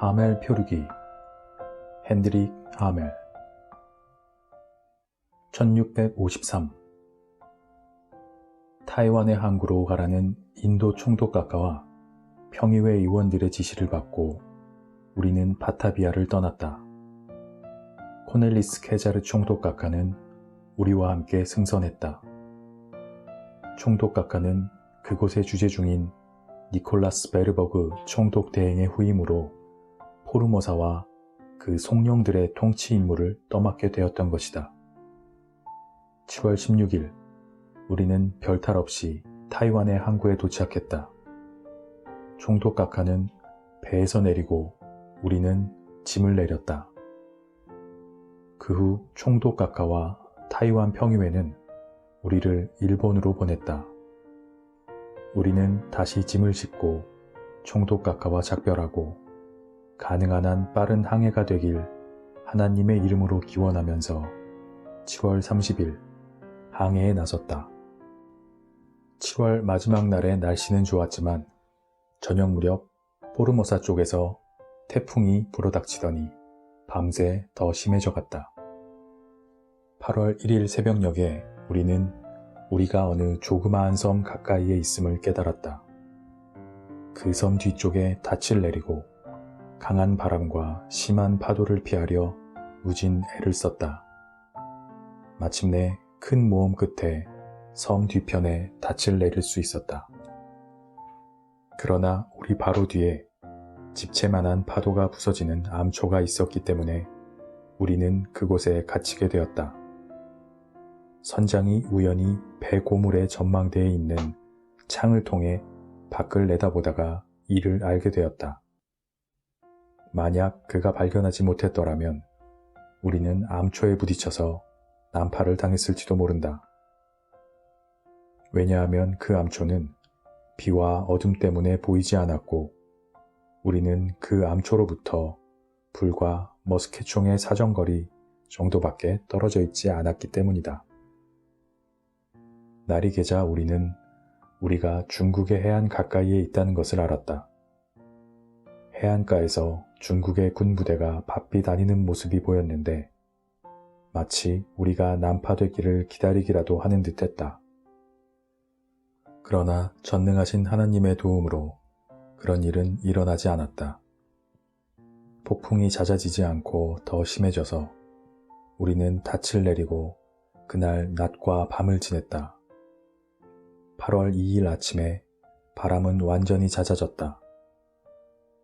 하멜 표류기 핸드릭 하멜 1653 타이완의 항구로 가라는 인도 총독각가와 평의회 의원들의 지시를 받고 우리는 바타비아를 떠났다. 코넬리스 케자르 총독각가는 우리와 함께 승선했다. 총독각가는 그곳의 주재 중인 니콜라스 베르버그 총독 대행의 후임으로 포르모사와 그 송룡들의 통치 임무를 떠맡게 되었던 것이다. 7월 16일 우리는 별탈 없이 타이완의 항구에 도착했다. 총독 각하는 배에서 내리고 우리는 짐을 내렸다. 그 후 총독 각하와 타이완 평의회는 우리를 일본으로 보냈다. 우리는 다시 짐을 싣고 총독 각하와 작별하고 가능한 한 빠른 항해가 되길 하나님의 이름으로 기원하면서 7월 30일 항해에 나섰다. 7월 마지막 날의 날씨는 좋았지만 저녁 무렵 포르모사 쪽에서 태풍이 불어닥치더니 밤새 더 심해져 갔다. 8월 1일 새벽녘에 우리는 우리가 어느 조그마한 섬 가까이에 있음을 깨달았다. 그 섬 뒤쪽에 닻을 내리고 강한 바람과 심한 파도를 피하려 무진 애를 썼다. 마침내 큰 모험 끝에 섬 뒤편에 닻을 내릴 수 있었다. 그러나 우리 바로 뒤에 집채만한 파도가 부서지는 암초가 있었기 때문에 우리는 그곳에 갇히게 되었다. 선장이 우연히 배 고물의 전망대에 있는 창을 통해 밖을 내다보다가 이를 알게 되었다. 만약 그가 발견하지 못했더라면 우리는 암초에 부딪혀서 난파를 당했을지도 모른다. 왜냐하면 그 암초는 비와 어둠 때문에 보이지 않았고 우리는 그 암초로부터 불과 머스켓총의 사정거리 정도밖에 떨어져 있지 않았기 때문이다. 날이 개자 우리는 우리가 중국의 해안 가까이에 있다는 것을 알았다. 해안가에서 중국의 군부대가 바삐 다니는 모습이 보였는데 마치 우리가 난파되기를 기다리기라도 하는 듯 했다. 그러나 전능하신 하나님의 도움으로 그런 일은 일어나지 않았다. 폭풍이 잦아지지 않고 더 심해져서 우리는 닻을 내리고 그날 낮과 밤을 지냈다. 8월 2일 아침에 바람은 완전히 잦아졌다.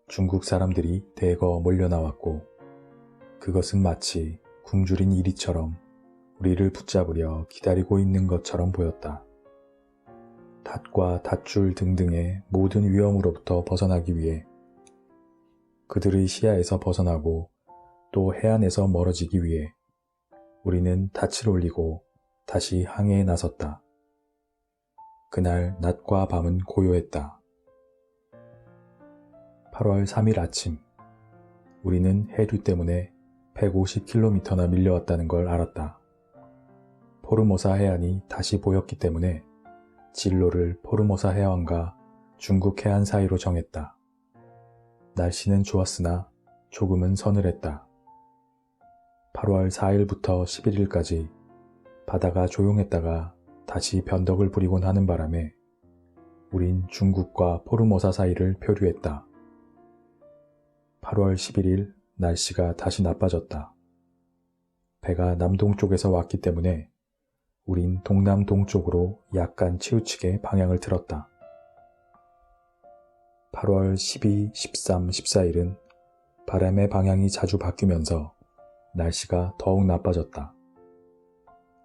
중국 사람들이 대거 몰려 나왔고 그것은 마치 굶주린 이리처럼 우리를 붙잡으려 기다리고 있는 것처럼 보였다. 닷과 닷줄 등등의 모든 위험으로부터 벗어나기 위해 그들의 시야에서 벗어나고 또 해안에서 멀어지기 위해 우리는 닻을 올리고 다시 항해에 나섰다. 그날 낮과 밤은 고요했다. 8월 3일 아침, 우리는 해류 때문에 150km나 밀려왔다는 걸 알았다. 포르모사 해안이 다시 보였기 때문에 진로를 포르모사 해안과 중국 해안 사이로 정했다. 날씨는 좋았으나 조금은 서늘했다. 8월 4일부터 11일까지 바다가 조용했다가 다시 변덕을 부리곤 하는 바람에 우린 중국과 포르모사 사이를 표류했다. 8월 11일 날씨가 다시 나빠졌다. 배가 남동쪽에서 왔기 때문에 우린 동남 동쪽으로 약간 치우치게 방향을 틀었다. 8월 12, 13, 14일은 바람의 방향이 자주 바뀌면서 날씨가 더욱 나빠졌다.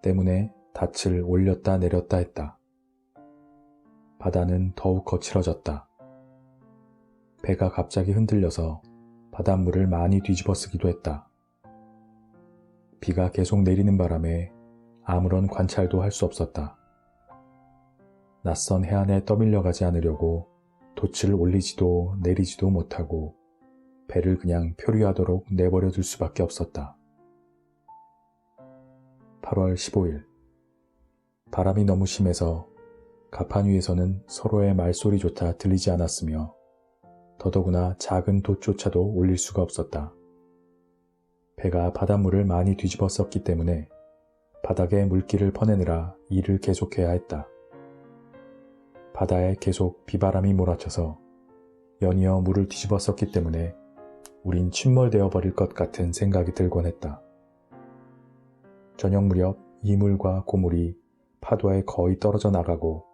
때문에 닻을 올렸다 내렸다 했다. 바다는 더욱 거칠어졌다. 배가 갑자기 흔들려서 바닷물을 많이 뒤집어 쓰기도 했다. 비가 계속 내리는 바람에 아무런 관찰도 할 수 없었다. 낯선 해안에 떠밀려 가지 않으려고 돛을 올리지도 내리지도 못하고 배를 그냥 표류하도록 내버려 둘 수밖에 없었다. 8월 15일 바람이 너무 심해서 가판 위에서는 서로의 말소리조차 들리지 않았으며 더더구나 작은 돛조차도 올릴 수가 없었다. 배가 바닷물을 많이 뒤집었었기 때문에 바닥에 물기를 퍼내느라 일을 계속해야 했다. 바다에 계속 비바람이 몰아쳐서 연이어 물을 뒤집었었기 때문에 우린 침몰되어 버릴 것 같은 생각이 들곤 했다. 저녁 무렵 이물과 고물이 파도에 거의 떨어져 나가고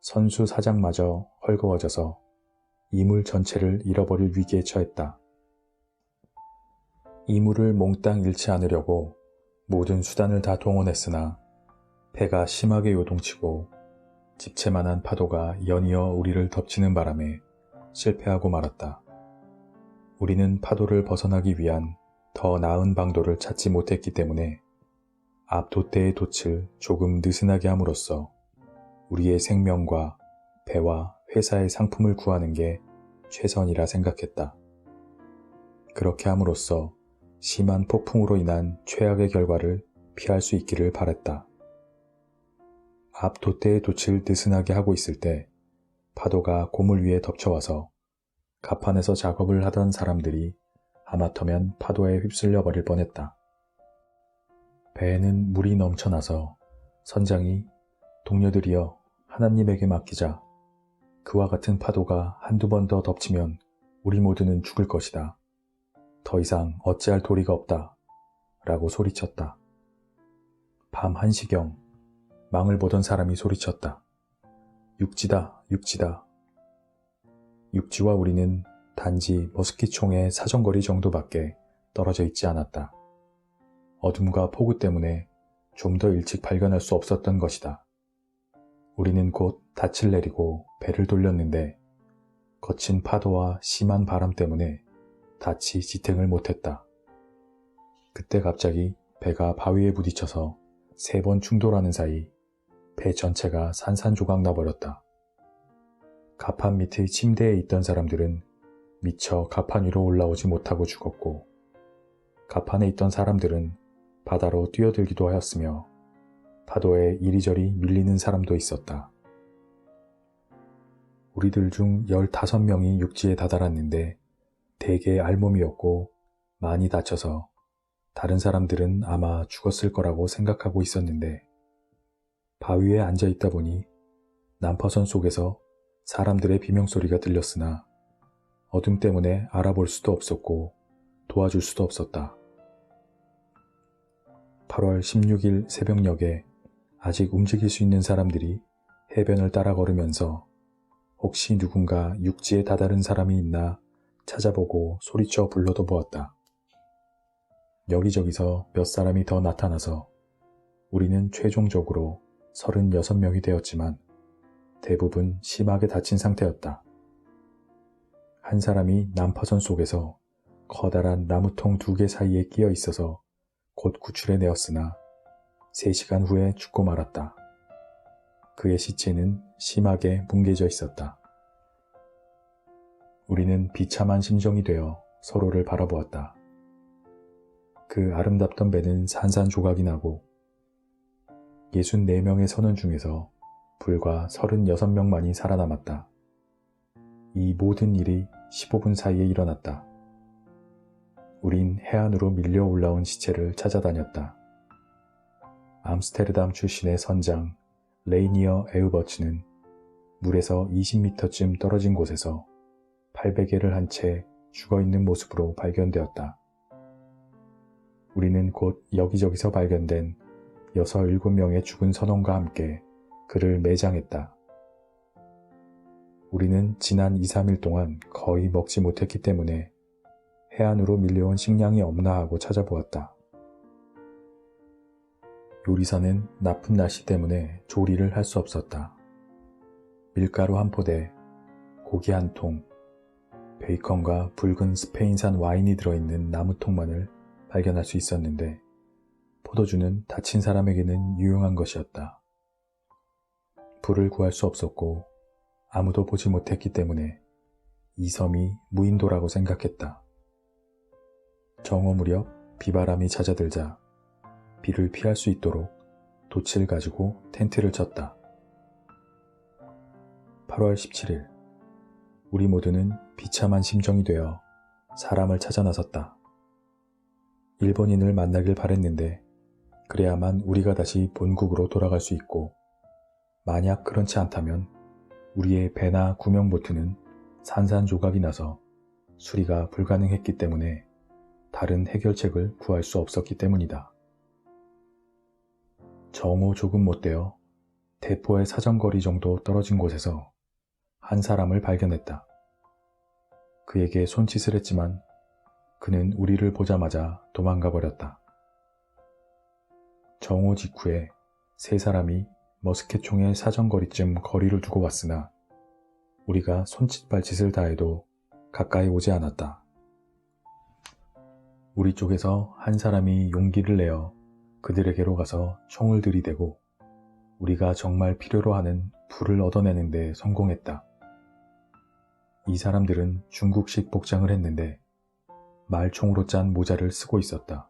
선수 사장마저 헐거워져서 이물 전체를 잃어버릴 위기에 처했다. 이물을 몽땅 잃지 않으려고 모든 수단을 다 동원했으나 배가 심하게 요동치고 집채만한 파도가 연이어 우리를 덮치는 바람에 실패하고 말았다. 우리는 파도를 벗어나기 위한 더 나은 방도를 찾지 못했기 때문에 앞 돛대의 돛을 조금 느슨하게 함으로써 우리의 생명과 배와 회사의 상품을 구하는 게 최선이라 생각했다. 그렇게 함으로써 심한 폭풍으로 인한 최악의 결과를 피할 수 있기를 바랬다. 앞 돛대의 돛을 느슨하게 하고 있을 때 파도가 고물 위에 덮쳐와서 갑판에서 작업을 하던 사람들이 하마터면 파도에 휩쓸려 버릴 뻔했다. 배에는 물이 넘쳐나서 선장이 동료들이여 하나님에게 맡기자. 그와 같은 파도가 한두 번 더 덮치면 우리 모두는 죽을 것이다. 더 이상 어찌할 도리가 없다. 라고 소리쳤다. 밤 1시경 망을 보던 사람이 소리쳤다. 육지다, 육지다. 육지와 우리는 단지 머스키총의 사정거리 정도밖에 떨어져 있지 않았다. 어둠과 폭우 때문에 좀 더 일찍 발견할 수 없었던 것이다. 우리는 곧 닻을 내리고 배를 돌렸는데 거친 파도와 심한 바람 때문에 닻이 지탱을 못했다. 그때 갑자기 배가 바위에 부딪혀서 세 번 충돌하는 사이 배 전체가 산산조각 나버렸다. 가판 밑의 침대에 있던 사람들은 미처 가판 위로 올라오지 못하고 죽었고 가판에 있던 사람들은 바다로 뛰어들기도 하였으며 파도에 이리저리 밀리는 사람도 있었다. 우리들 중 15명이 육지에 다다랐는데 대개 알몸이었고 많이 다쳐서 다른 사람들은 아마 죽었을 거라고 생각하고 있었는데 바위에 앉아 있다 보니 난파선 속에서 사람들의 비명소리가 들렸으나 어둠 때문에 알아볼 수도 없었고 도와줄 수도 없었다. 8월 16일 새벽녘에 아직 움직일 수 있는 사람들이 해변을 따라 걸으면서 혹시 누군가 육지에 다다른 사람이 있나 찾아보고 소리쳐 불러도 보았다. 여기저기서 몇 사람이 더 나타나서 우리는 최종적으로 36명이 되었지만 대부분 심하게 다친 상태였다. 한 사람이 난파선 속에서 커다란 나무통 두 개 사이에 끼어 있어서 곧 구출해 내었으나 3시간 후에 죽고 말았다. 그의 시체는 심하게 뭉개져 있었다. 우리는 비참한 심정이 되어 서로를 바라보았다. 그 아름답던 배는 산산조각이 나고 64명의 선원 중에서 불과 36명만이 살아남았다. 이 모든 일이 15분 사이에 일어났다. 우린 해안으로 밀려 올라온 시체를 찾아다녔다. 암스테르담 출신의 선장 레이니어 에우버츠는 물에서 20m쯤 떨어진 곳에서 800개를 한 채 죽어 있는 모습으로 발견되었다. 우리는 곧 여기저기서 발견된 6, 7명의 죽은 선원과 함께 그를 매장했다. 우리는 지난 2, 3일 동안 거의 먹지 못했기 때문에 해안으로 밀려온 식량이 없나 하고 찾아보았다. 요리사는 나쁜 날씨 때문에 조리를 할 수 없었다. 밀가루 한 포대, 고기 한 통, 베이컨과 붉은 스페인산 와인이 들어있는 나무통만을 발견할 수 있었는데 포도주는 다친 사람에게는 유용한 것이었다. 불을 구할 수 없었고 아무도 보지 못했기 때문에 이 섬이 무인도라고 생각했다. 정오 무렵 비바람이 찾아들자 비를 피할 수 있도록 돛을 가지고 텐트를 쳤다. 8월 17일 우리 모두는 비참한 심정이 되어 사람을 찾아 나섰다. 일본인을 만나길 바랬는데 그래야만 우리가 다시 본국으로 돌아갈 수 있고 만약 그렇지 않다면 우리의 배나 구명보트는 산산조각이 나서 수리가 불가능했기 때문에 다른 해결책을 구할 수 없었기 때문이다. 정오 조금 못되어 대포의 사정거리 정도 떨어진 곳에서 한 사람을 발견했다. 그에게 손짓을 했지만 그는 우리를 보자마자 도망가 버렸다. 정오 직후에 세 사람이 머스켓총의 사정거리쯤 거리를 두고 왔으나 우리가 손짓 발짓을 다해도 가까이 오지 않았다. 우리 쪽에서 한 사람이 용기를 내어 그들에게로 가서 총을 들이대고 우리가 정말 필요로 하는 불을 얻어내는 데 성공했다. 이 사람들은 중국식 복장을 했는데 말총으로 짠 모자를 쓰고 있었다.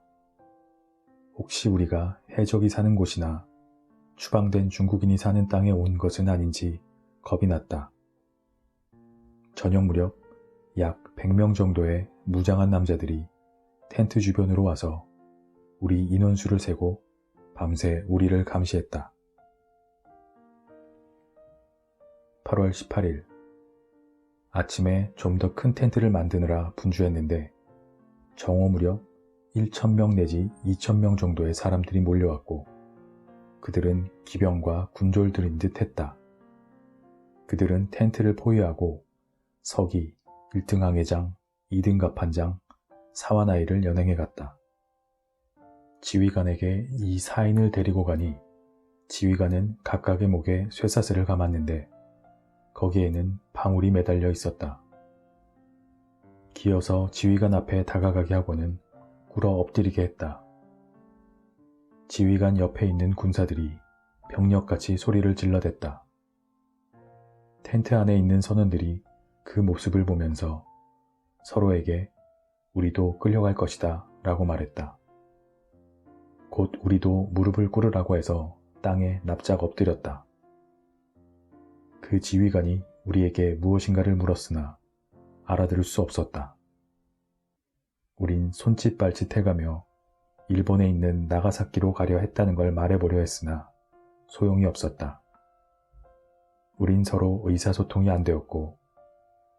혹시 우리가 해적이 사는 곳이나 추방된 중국인이 사는 땅에 온 것은 아닌지 겁이 났다. 저녁 무렵 약 100명 정도의 무장한 남자들이 텐트 주변으로 와서 우리 인원수를 세고 밤새 우리를 감시했다. 8월 18일 아침에 좀 더 큰 텐트를 만드느라 분주했는데 정오 무렵 1천명 내지 2천명 정도의 사람들이 몰려왔고 그들은 기병과 군졸들인 듯 했다. 그들은 텐트를 포위하고 서기, 1등 항해장, 2등 갑판장, 사완아이를 연행해 갔다. 지휘관에게 이 사인을 데리고 가니 지휘관은 각각의 목에 쇠사슬을 감았는데 거기에는 방울이 매달려 있었다. 기어서 지휘관 앞에 다가가게 하고는 꿇어 엎드리게 했다. 지휘관 옆에 있는 군사들이 병력같이 소리를 질러댔다. 텐트 안에 있는 선원들이 그 모습을 보면서 서로에게 우리도 끌려갈 것이다 라고 말했다. 곧 우리도 무릎을 꿇으라고 해서 땅에 납작 엎드렸다. 그 지휘관이 우리에게 무엇인가를 물었으나 알아들을 수 없었다. 우린 손짓 발짓 해가며 일본에 있는 나가사키로 가려 했다는 걸 말해보려 했으나 소용이 없었다. 우린 서로 의사소통이 안 되었고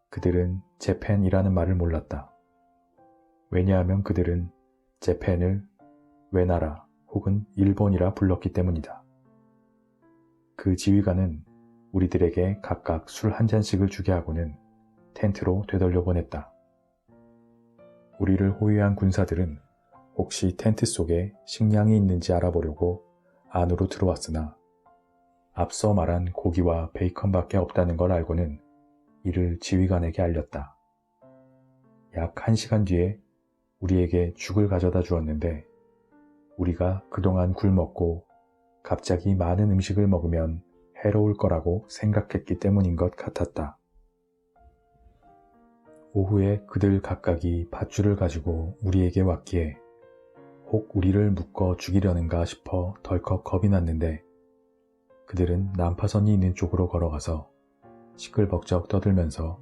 그들은 재팬이라는 말을 몰랐다. 왜냐하면 그들은 재팬을 외나라 혹은 일본이라 불렀기 때문이다. 그 지휘관은 우리들에게 각각 술 한 잔씩을 주게 하고는 텐트로 되돌려 보냈다. 우리를 호위한 군사들은 혹시 텐트 속에 식량이 있는지 알아보려고 안으로 들어왔으나 앞서 말한 고기와 베이컨밖에 없다는 걸 알고는 이를 지휘관에게 알렸다. 약한 시간 뒤에 우리에게 죽을 가져다 주었는데 우리가 그동안 굶었고 갑자기 많은 음식을 먹으면 해로울 거라고 생각했기 때문인 것 같았다. 오후에 그들 각각이 밧줄을 가지고 우리에게 왔기에 혹 우리를 묶어 죽이려는가 싶어 덜컥 겁이 났는데 그들은 난파선이 있는 쪽으로 걸어가서 시끌벅적 떠들면서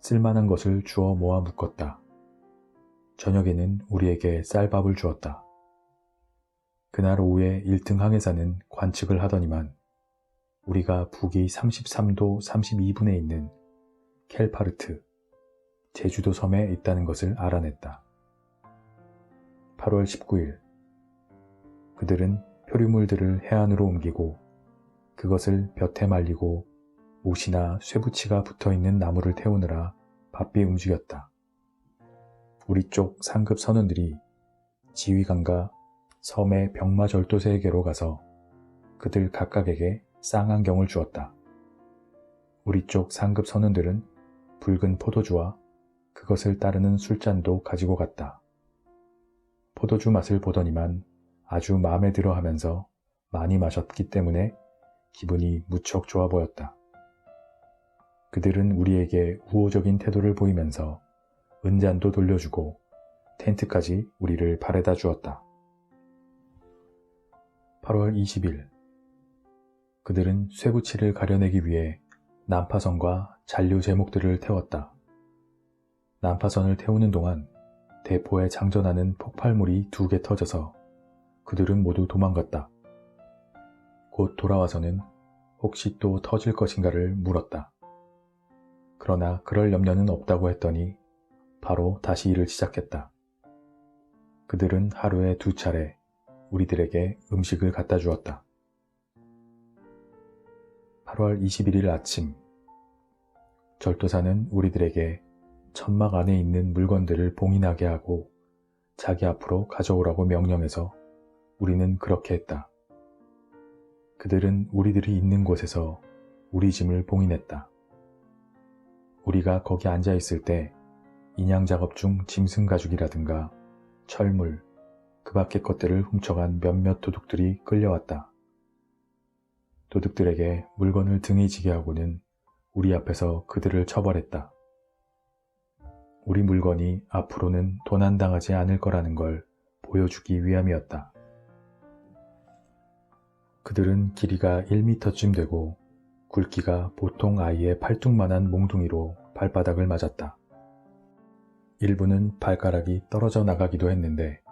쓸만한 것을 주워 모아 묶었다. 저녁에는 우리에게 쌀밥을 주었다. 그날 오후에 1등 항해사는 관측을 하더니만 우리가 북위 33도 32분에 있는 켈파르트, 제주도 섬에 있다는 것을 알아냈다. 8월 19일 그들은 표류물들을 해안으로 옮기고 그것을 볕에 말리고 못이나 쇠붙이가 붙어있는 나무를 태우느라 바삐 움직였다. 우리 쪽 상급 선원들이 지휘관과 섬의 병마 절도새에게로 가서 그들 각각에게 쌍안경을 주었다. 우리 쪽 상급 선원들은 붉은 포도주와 그것을 따르는 술잔도 가지고 갔다. 포도주 맛을 보더니만 아주 마음에 들어 하면서 많이 마셨기 때문에 기분이 무척 좋아 보였다. 그들은 우리에게 우호적인 태도를 보이면서 은잔도 돌려주고 텐트까지 우리를 바래다 주었다. 8월 20일 그들은 쇠붙이를 가려내기 위해 난파선과 잔류 제목들을 태웠다. 난파선을 태우는 동안 대포에 장전하는 폭발물이 두 개 터져서 그들은 모두 도망갔다. 곧 돌아와서는 혹시 또 터질 것인가를 물었다. 그러나 그럴 염려는 없다고 했더니 바로 다시 일을 시작했다. 그들은 하루에 두 차례 우리들에게 음식을 갖다 주었다. 8월 21일 아침 절도사는 우리들에게 천막 안에 있는 물건들을 봉인하게 하고 자기 앞으로 가져오라고 명령해서 우리는 그렇게 했다. 그들은 우리들이 있는 곳에서 우리 짐을 봉인했다. 우리가 거기 앉아 있을 때 인양 작업 중 짐승 가죽이라든가 철물, 그 밖의 것들을 훔쳐간 몇몇 도둑들이 끌려왔다. 도둑들에게 물건을 등에 지게 하고는 우리 앞에서 그들을 처벌했다. 우리 물건이 앞으로는 도난당하지 않을 거라는 걸 보여주기 위함이었다. 그들은 길이가 1미터쯤 되고 굵기가 보통 아이의 팔뚝만한 몽둥이로 발바닥을 맞았다. 일부는 발가락이 떨어져 나가기도 했는데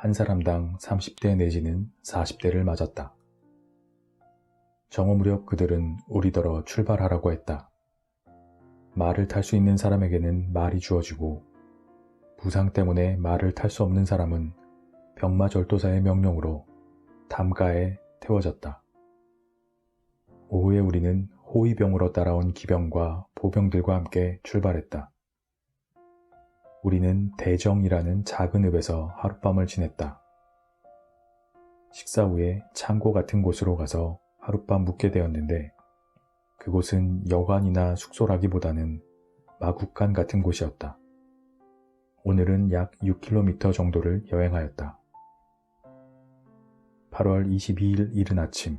한 사람당 30대 내지는 40대를 맞았다. 정오 무렵 그들은 우리더러 출발하라고 했다. 말을 탈 수 있는 사람에게는 말이 주어지고 부상 때문에 말을 탈 수 없는 사람은 병마 절도사의 명령으로 담가에 태워졌다. 오후에 우리는 호위병으로 따라온 기병과 보병들과 함께 출발했다. 우리는 대정이라는 작은 읍에서 하룻밤을 지냈다. 식사 후에 창고 같은 곳으로 가서 하룻밤 묵게 되었는데 그곳은 여관이나 숙소라기보다는 마국간 같은 곳이었다. 오늘은 약 6km 정도를 여행하였다. 8월 22일 이른 아침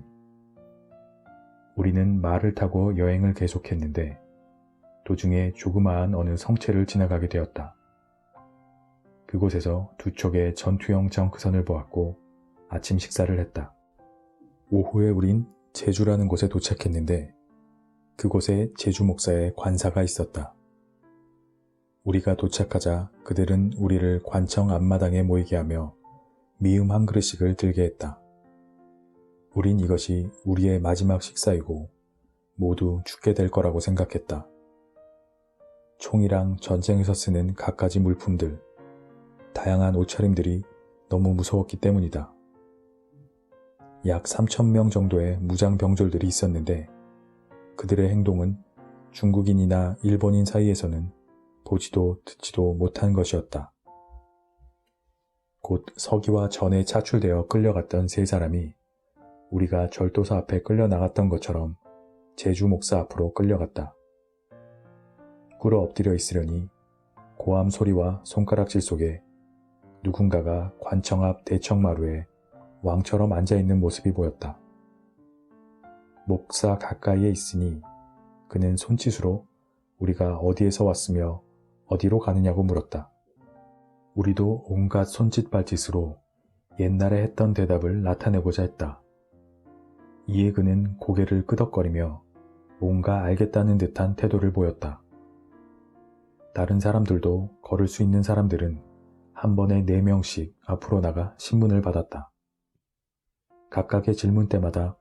우리는 말을 타고 여행을 계속했는데 도중에 조그마한 어느 성체를 지나가게 되었다. 그곳에서 두 척의 전투형 정크선을 보았고 아침 식사를 했다. 오후에 우린 제주라는 곳에 도착했는데 그곳에 제주 목사의 관사가 있었다. 우리가 도착하자 그들은 우리를 관청 앞마당에 모이게 하며 미음 한 그릇씩을 들게 했다. 우린 이것이 우리의 마지막 식사이고 모두 죽게 될 거라고 생각했다. 총이랑 전쟁에서 쓰는 갖가지 물품들, 다양한 옷차림들이 너무 무서웠기 때문이다. 약 3천명 정도의 무장 병졸들이 있었는데 그들의 행동은 중국인이나 일본인 사이에서는 보지도 듣지도 못한 것이었다. 곧 서기와 전에 차출되어 끌려갔던 세 사람이 우리가 절도사 앞에 끌려 나갔던 것처럼 제주 목사 앞으로 끌려갔다. 꿇어 엎드려 있으려니 고함 소리와 손가락질 속에 누군가가 관청 앞 대청마루에 왕처럼 앉아있는 모습이 보였다. 목사 가까이에 있으니 그는 손짓으로 우리가 어디에서 왔으며 어디로 가느냐고 물었다. 우리도 온갖 손짓 발짓으로 옛날에 했던 대답을 나타내고자 했다. 이에 그는 고개를 끄덕거리며 뭔가 알겠다는 듯한 태도를 보였다. 다른 사람들도 걸을 수 있는 사람들은 한 번에 네 명씩 앞으로 나가 신문을 받았다. 각각의 질문 때마다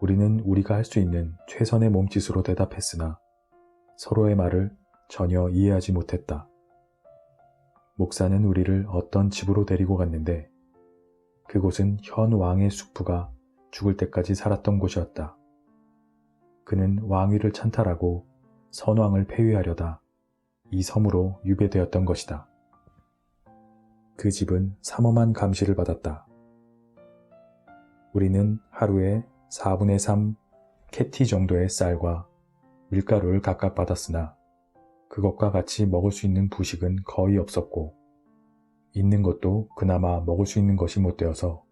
우리는 우리가 할 수 있는 최선의 몸짓으로 대답했으나 서로의 말을 전혀 이해하지 못했다. 목사는 우리를 어떤 집으로 데리고 갔는데 그곳은 현 왕의 숙부가 죽을 때까지 살았던 곳이었다. 그는 왕위를 찬탈하고 선왕을 폐위하려다 이 섬으로 유배되었던 것이다. 그 집은 삼엄한 감시를 받았다. 우리는 하루에 4분의 3 캐티 정도의 쌀과 밀가루를 각각 받았으나 그것과 같이 먹을 수 있는 부식은 거의 없었고 있는 것도 그나마 먹을 수 있는 것이 못 되어서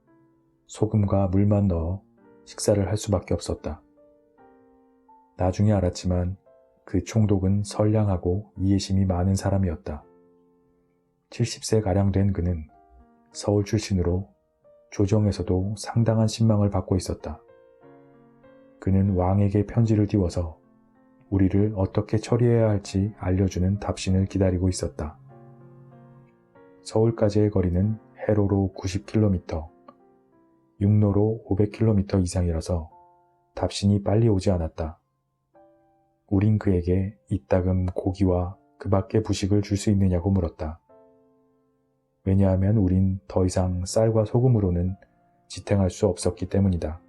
소금과 물만 넣어 식사를 할 수밖에 없었다. 나중에 알았지만 그 총독은 선량하고 이해심이 많은 사람이었다. 70세 가량 된 그는 서울 출신으로 조정에서도 상당한 신망을 받고 있었다. 그는 왕에게 편지를 띄워서 우리를 어떻게 처리해야 할지 알려주는 답신을 기다리고 있었다. 서울까지의 거리는 해로로 90km, 육로로 500km 이상이라서 답신이 빨리 오지 않았다. 우린 그에게 이따금 고기와 그 밖의 부식을 줄 수 있느냐고 물었다. 왜냐하면 우린 더 이상 쌀과 소금으로는 지탱할 수 없었기 때문이다.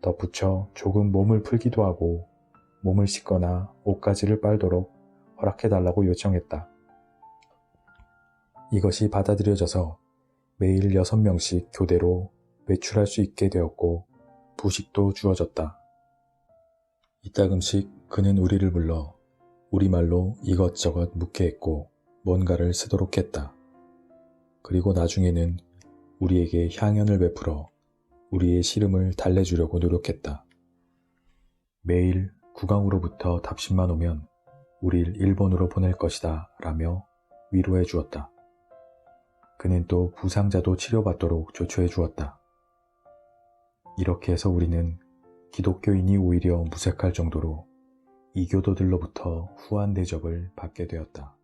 덧붙여 조금 몸을 풀기도 하고 몸을 씻거나 옷가지를 빨도록 허락해달라고 요청했다. 이것이 받아들여져서 매일 6명씩 교대로 외출할 수 있게 되었고 부식도 주어졌다. 이따금씩 그는 우리를 불러 우리말로 이것저것 묻게 했고 뭔가를 쓰도록 했다. 그리고 나중에는 우리에게 향연을 베풀어 우리의 시름을 달래주려고 노력했다. 매일 국왕으로부터 답신만 오면 우릴 일본으로 보낼 것이다 라며 위로해 주었다. 그는 또 부상자도 치료받도록 조처해 주었다. 이렇게 해서 우리는 기독교인이 오히려 무색할 정도로 이교도들로부터 후한 대접을 받게 되었다.